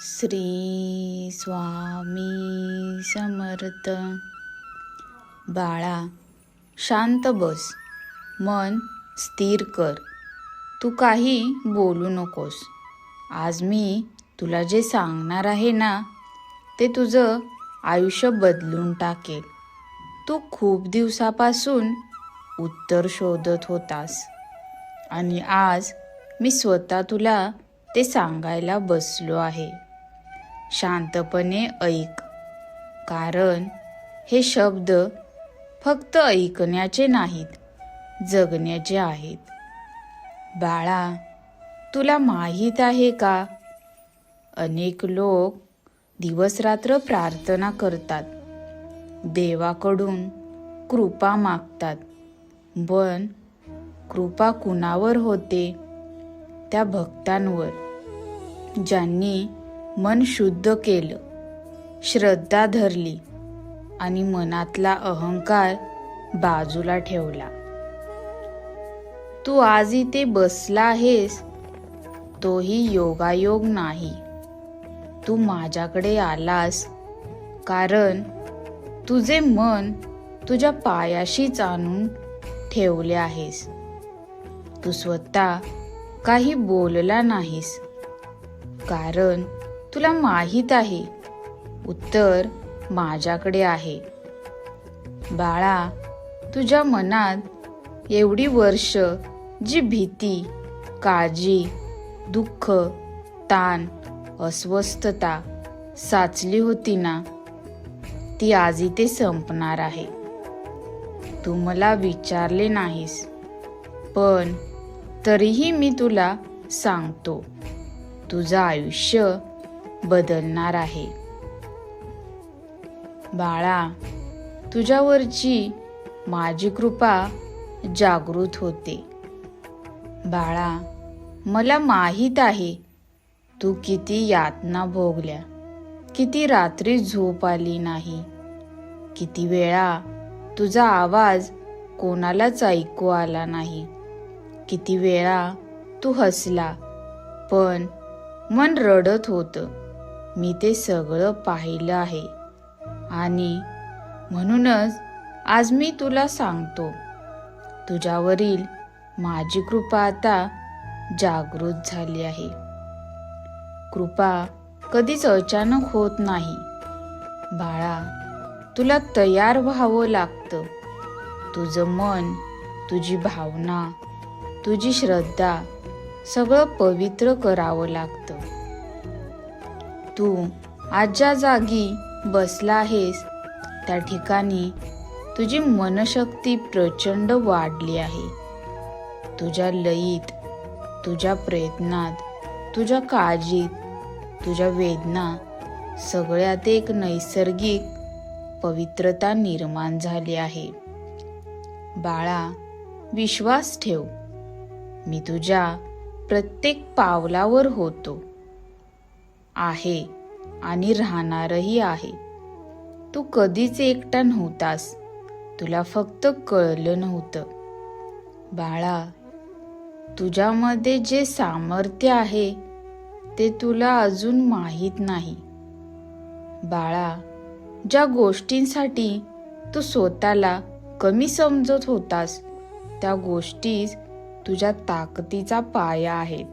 श्री स्वामी समर्थ. बाळा शांत बस. मन स्थिर कर. तू काही बोलू नकोस. आज मी तुला जे सांगणार आहे ना ते तुझं आयुष्य बदलून टाकेल. तू खूप दिवसापासून उत्तर शोधत होतास. आणि आज मी स्वतः तुला ते सांगायला बसलो आहे. शांतपणे ऐक. कारण हे शब्द फक्त ऐकण्याचे नाहीत जगण्याचे आहेत. बाळा तुला माहीत आहे का? अनेक लोक दिवसरात्र प्रार्थना करतात. देवाकडून कृपा मागतात. पण कृपा कुणावर होते? त्या भक्तांवर. ज्यांनी मन शुद्ध केलं श्रद्धा धरली आणि मनातला अहंकार बाजूला ठेवला. तू आज इथे बसला आहेस? तोही योगायोग नाही. तू माझ्याकडे आलास. कारण तुझे मन तुझ्या पायाशीच आणून ठेवले आहेस. तू स्वतः काही बोलला नाहीस. कारण तुला माहीत आहे. उत्तर माझ्याकडे आहे. बाळा तुझ्या मनात एवढी वर्ष जी भीती काळजी दुःख ताण अस्वस्थता साचली होती ना ती आज इथे संपणार आहे. तू मला विचारले नाहीस पण तरीही मी तुला सांगतो. तुझं आयुष्य बदलणार आहे. बाळा तुझ्यावरची माझी कृपा जागृत होते. बाळा मला माहीत आहे तू किती यातना भोगल्या किती रात्री झोप आली नाही. किती वेळा तुझा आवाज कोणालाच ऐकू आला नाही. किती वेळा तू हसला पण मन रडत होतं. मी ते सगळं पाहिलं आहे. आणि म्हणूनच आज मी तुला सांगतो तुझ्यावरील माझी कृपा आता जागृत झाली आहे. कृपा कधीच अचानक होत नाही. बाळा तुला तयार व्हावं लागतं. तुझं मन तुझी भावना तुझी श्रद्धा सगळं पवित्र करावं लागतं. तू आज ज्या जागी बसला आहेस. त्या ठिकाणी तुझी मनशक्ती प्रचंड वाढली आहे. तुझ्या लयीत तुझ्या प्रयत्नात तुझ्या काळजीत तुझ्या वेदना सगळ्यात एक नैसर्गिक पवित्रता निर्माण झाली आहे. बाळा विश्वास ठेव. मी तुझ्या प्रत्येक पावलावर होतो. आहे आणि राहणारही आहे. तू कधीच एकटा नव्हतास. तुला फक्त कळलं नव्हतं. बाळा तुझ्यामध्ये जे सामर्थ्य आहे ते तुला अजून माहीत नाही. बाळा ज्या गोष्टींसाठी तू स्वतःला कमी समजत होतास त्या गोष्टीच तुझ्या ताकदीचा पाया आहेत.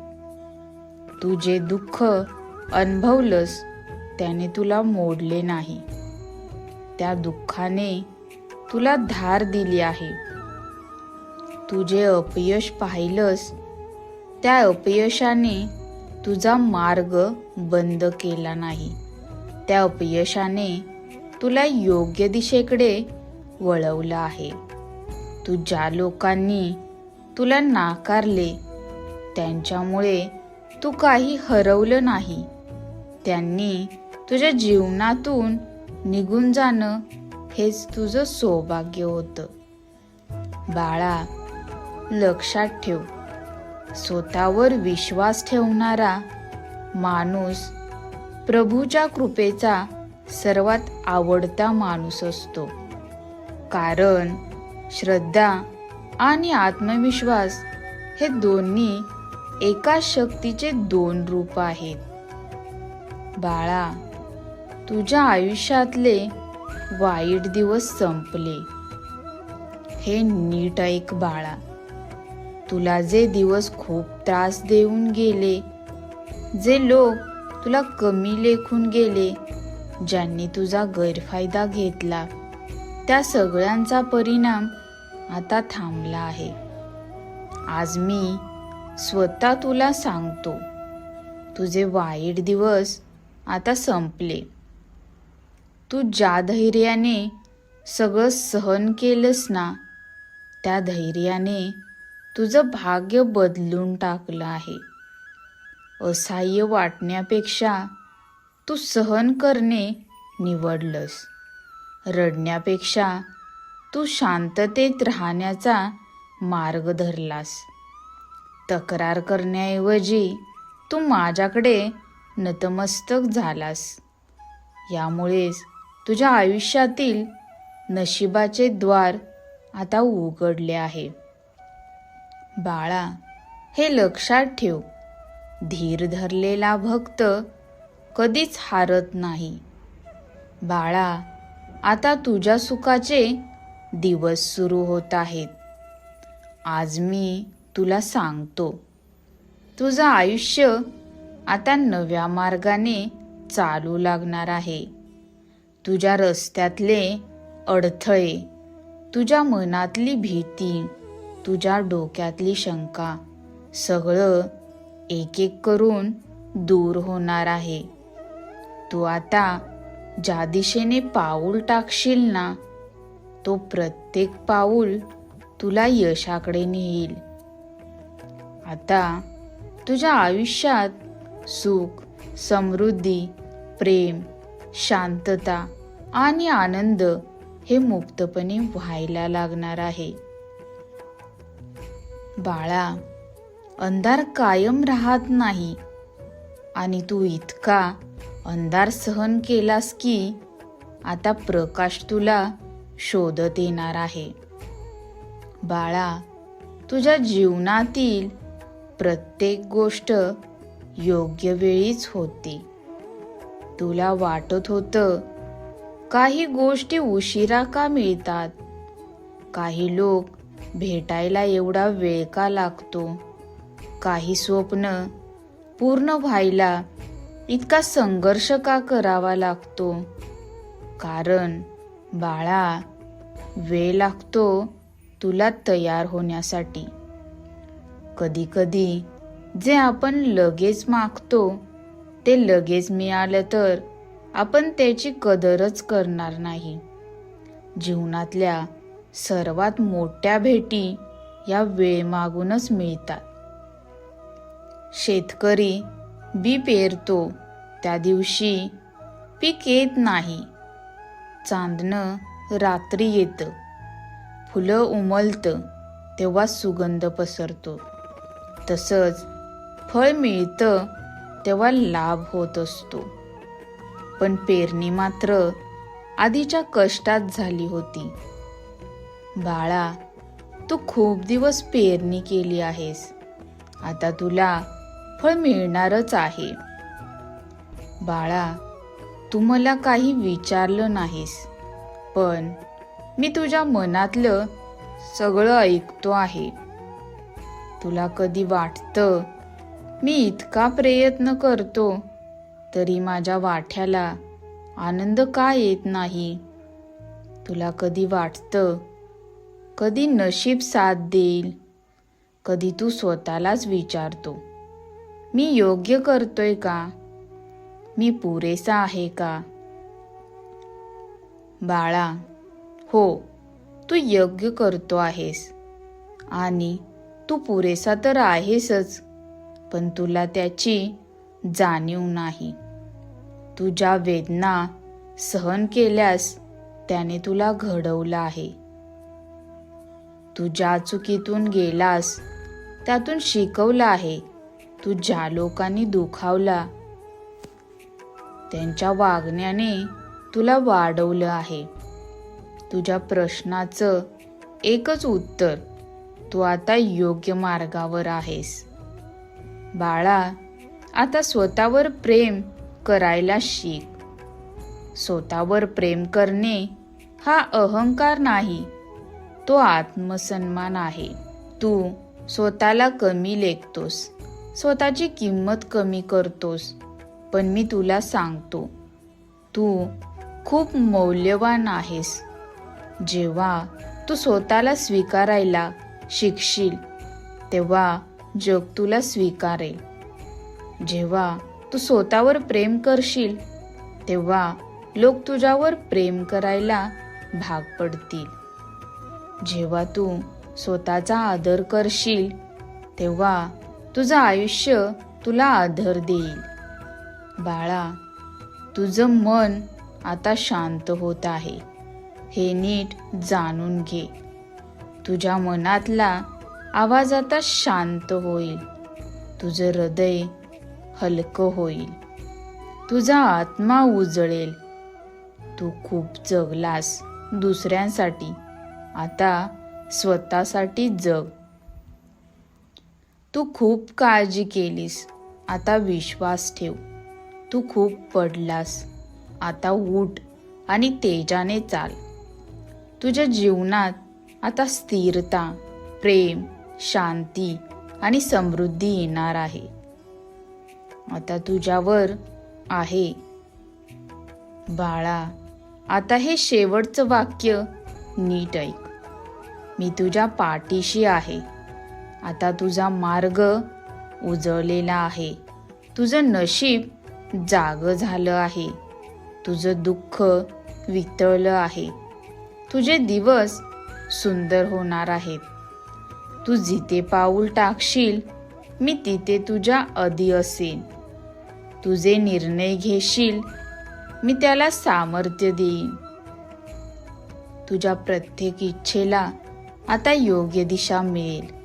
तुझे दुःख अनुभवलंस त्याने तुला मोडले नाही. त्या दुःखाने तुला धार दिली आहे. तू जे अपयश पाहिलंस त्या अपयशाने तुझा मार्ग बंद केला नाही. त्या अपयशाने तुला योग्य दिशेकडे वळवलं आहे. तू ज्या लोकांनी तुला नाकारले त्यांच्यामुळे तू काही हरवलं नाही. त्यांनी तुझ्या जीवनातून निघून जाणं हेच तुझं सौभाग्य होतं. बाळा लक्षात ठेव. स्वतःवर विश्वास ठेवणारा माणूस प्रभूच्या कृपेचा सर्वात आवडता माणूस असतो. कारण श्रद्धा आणि आत्मविश्वास हे दोन्ही एका शक्तीचे दोन रूप आहेत. बाळा तुझ्या आयुष्यातले वाईट दिवस संपले. हे नीट ऐक बाळा तुला जे दिवस खूप त्रास देऊन गेले जे लोक तुला कमी लेखून गेले ज्यांनी तुझा गैरफायदा घेतला त्या सगळ्यांचा परिणाम आता थांबला आहे. आज मी स्वतः तुला सांगतो तुझे वाईट दिवस आता संपले. तू ज्या धैर्याने सगळं सहन केलंस ना त्या धैर्याने तुझं भाग्य बदलून टाकलं आहे. असह्य वाटण्यापेक्षा तू सहन करणे निवडलंस. रडण्यापेक्षा तू शांततेत राहण्याचा मार्ग धरलास. तक्रार करण्याऐवजी तू माझ्याकडे नतमस्तक झालास. यामुळेच तुझ्या आयुष्यातील नशिबाचे द्वार आता उघडले आहे. बाळा हे लक्षात ठेव. धीर धरलेला भक्त कधीच हारत नाही. बाळा आता तुझ्या सुखाचे दिवस सुरू होत आहेत. आज मी तुला सांगतो. तुझं आयुष्य आता नव्या मार्गाने चालू लागणार आहे. तुझ्या रस्त्यातले अडथळे तुझ्या मनातली भीती तुझ्या डोक्यातली शंका सगळं एक एक करून दूर होणार आहे. तू आता ज्या दिशेने पाऊल टाकशील ना तो प्रत्येक पाऊल तुला यशाकडे नेईल. आता तुझ्या आयुष्यात सुख समृद्धी प्रेम शांतता आणि आनंद हे मुक्तपणे व्हायला लागणार आहे. बाळा अंधार कायम राहत नाही आणि तू इतका अंधार सहन केलास की आता प्रकाश तुला शोधत येणार आहे. बाळा तुझ्या जीवनातील प्रत्येक गोष्ट योग्य वेळीच होती. तुला वाटत होतं काही गोष्टी उशिरा का मिळतात? काही लोक भेटायला एवढा वेळ का लागतो? काही स्वप्न पूर्ण व्हायला इतका संघर्ष का करावा लागतो? कारण बाळा वेळ लागतो तुला तयार होण्यासाठी. कधी कधी जे आपण लगेच मागतो ते लगेच मिळालं तर आपण त्याची कदरच करणार नाही. जीवनातल्या सर्वात मोठ्या भेटी या वेळ मागूनच मिळतात. शेतकरी बी पेरतो त्या दिवशी पीक येत नाही. चांदणं रात्री येतं. फुलं उमलतं तेव्हा सुगंध पसरतो. तसंच फळ मिळतं तेव्हा लाभ होत असतो. पण पेरणी मात्र आधीच्या कष्टात झाली होती. बाळा तू खूप दिवस पेरणी केली आहेस. आता तुला फळ मिळणारच आहे. बाळा तू मला काही विचारलं नाहीस पण मी तुझ्या मनातलं सगळं ऐकतो आहे. तुला कधी वाटतं मी इतका प्रयत्न करतो तरी माझ्या वाठ्याला आनंद का येत नाही? तुला कधी वाटतं कधी नशीब साथ देईल कधी तू स्वतःलाच विचारतो मी योग्य करतोय का? मी पुरेसा आहे का? बाळा हो तू योग्य करतो आहेस आणि तू पुरेसा तर आहेसच. पण तुला त्याची जाणीव नाही. तुझ्या वेदना सहन केल्यास त्याने तुला घडवलं आहे. तू ज्या चुकीतून गेलास त्यातून शिकवलं आहे. तू ज्या लोकांनी दुखावला त्यांच्या वागण्याने तुला वाढवलं आहे. तुझ्या प्रश्नाचं एकच उत्तर तू आता योग्य मार्गावर आहेस. बाळा आता स्वतःवर प्रेम करायला शिक. स्वतःवर प्रेम करणे हा अहंकार नाही तो आत्मसन्मान आहे. तू स्वतःला कमी लेखतोस स्वतःची किंमत कमी करतोस पण मी तुला सांगतो तू खूप मौल्यवान आहेस. जेव्हा तू स्वतःला स्वीकारायला शिकशील तेव्हा जग तुला स्वीकारेल. जेव्हा तू स्वतःवर प्रेम करशील तेव्हा लोक तुझ्यावर प्रेम करायला भाग पडतील. जेव्हा तू स्वतःचा आदर करशील तेव्हा तुझं आयुष्य तुला आदर देईल. बाळा तुझं मन आता शांत होत आहे. हे नीट जाणून घे. तुझ्या मनातला आवाज आता शांत होईल. तुझं हृदय हलकं होईल. तुझा आत्मा उजळेल. तू खूप जगलास दुसऱ्यांसाठी. आता स्वतःसाठी जग. तू खूप काळजी केलीस. आता विश्वास ठेव. तू खूप पडलास. आता उठ आणि तेजाने चाल. तुझ्या जीवनात आता स्थिरता प्रेम शांती आणि समृद्धी येणार आहे. आता तुझ्यावर आहे. बाळा आता हे शेवटचं वाक्य नीट ऐक. मी तुझ्या पाठीशी आहे. आता तुझा मार्ग उजळलेला आहे. तुझं नशीब जाग झालं आहे. तुझं दुःख वितळलं आहे. तुझे दिवस सुंदर होणार आहेत. तू जिथे पाऊल टाकशील मी तिथे तुझ्या आधी असेन. तुझे निर्णय घेशील मी त्याला सामर्थ्य देईन. तुझ्या प्रत्येक इच्छेला आता योग्य दिशा मिळेल.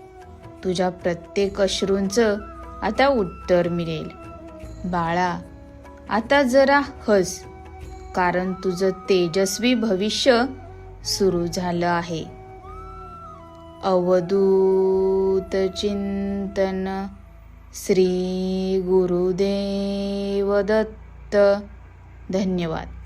तुझ्या प्रत्येक अश्रूंचं आता उत्तर मिळेल. बाळा आता जरा हस कारण तुझं तेजस्वी भविष्य सुरू झालं आहे. अवधूत चिंतन श्री गुरुदेव दत्त. धन्यवाद.